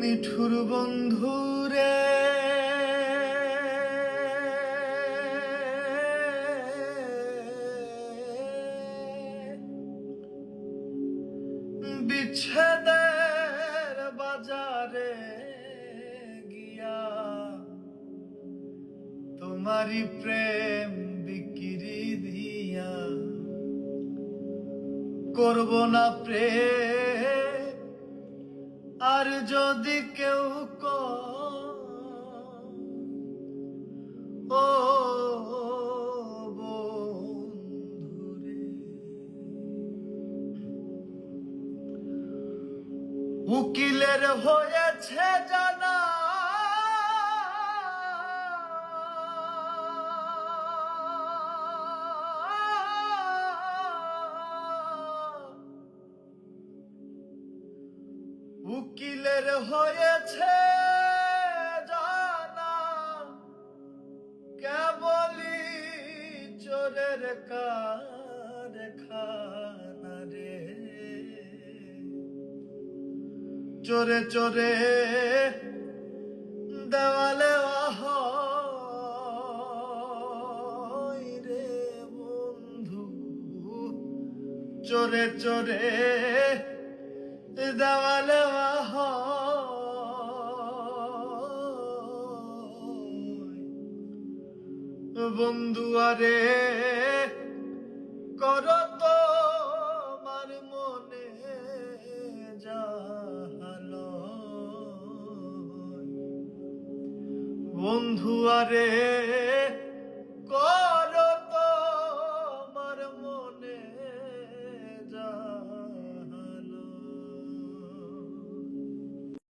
নিঠুর বন্ধু রে। বিচ্ছেদের বাজারে গিয়া তোমারি প্রেম বিক্রি দিয়া করব না প্রেম। আর যদি কেউ ক ও উকিলের হয়েছে জানা উকিলের হয়েছে জানা কেবলি চোরের কারখানা রে। চোরে চোরে দেওয়ালে রে বন্ধু চোরে চোরে দেওয়ালে হয়। বন্ধু আরে কর তো আমার মনে জাহাল। বন্ধু আরে